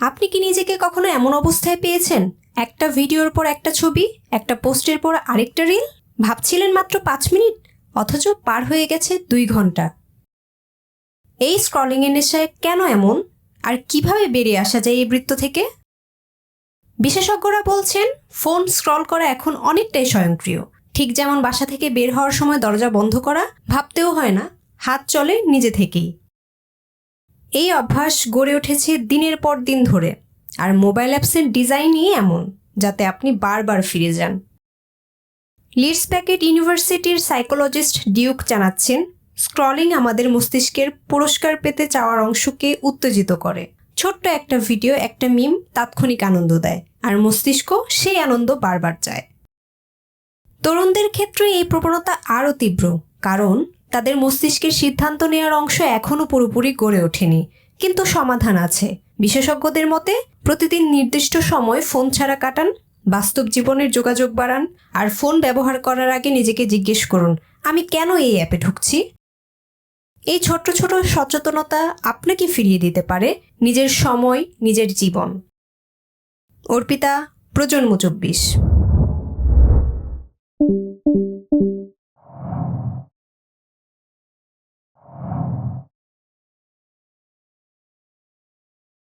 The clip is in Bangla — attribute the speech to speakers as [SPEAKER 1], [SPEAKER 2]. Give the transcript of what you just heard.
[SPEAKER 1] আপনি কি নিজেকে কখনো এমন অবস্থায় পেয়েছেন? একটা ভিডিওর পর একটা ছবি, একটা পোস্টের পর আরেকটা রিল? ভাবছিলেন মাত্র পাঁচ মিনিট? অথচ পার হয়ে গেছে দুই ঘণ্টা। এই স্ক্রলিংয়ের নেশায় কেন এমন? আর কীভাবে বেরিয়ে আসা যায় এই বৃত্ত থেকে? বিশেষজ্ঞরা বলছেন, ফোন স্ক্রল করা এখন অনেকটাই স্বয়ংক্রিয়। ঠিক যেমন বাসা থেকে বের হওয়ার সময় দরজা বন্ধ করা, ভাবতেও হয় না, হাত চলে নিজে থেকেই। এই অভ্যাস গড়ে উঠেছে দিনের পর দিন ধরে। আর মোবাইল অ্যাপসের ডিজাইনই এমন, যাতে আপনি বারবার ফিরে যান। লিডস প্যাকেট ইউনিভার্সিটির সাইকোলজিস্ট ডিউক জানাচ্ছেন, স্ক্রলিং আমাদের মস্তিষ্কের পুরস্কার পেতে চাওয়ার অংশকে উত্তেজিত করে। ছোট্ট একটা ভিডিও, একটা মিম তাৎক্ষণিক আনন্দ দেয়, আর মস্তিষ্ক সেই আনন্দ বারবার চায়। তরুণদের ক্ষেত্রে এই প্রবণতা আরও তীব্র, কারণ তাদের মস্তিষ্কের সিদ্ধান্ত নেওয়ার অংশ এখনও পুরোপুরি গড়ে ওঠেনি। কিন্তু সমাধান আছে। বিশেষজ্ঞদের মতে, প্রতিদিন নির্দিষ্ট সময় ফোন ছাড়া কাটান, বাস্তব জীবনের যোগাযোগ বাড়ান, আর ফোন ব্যবহার করার আগে নিজেকে জিজ্ঞেস করুন, আমি কেন এই অ্যাপে ঢুকছি? এই ছোট্ট ছোট সচেতনতা আপনাকে ফিরিয়ে দিতে পারে? নিজের সময়, নিজের জীবন। অর্পিতা, প্রজন্ম চব্বিশ।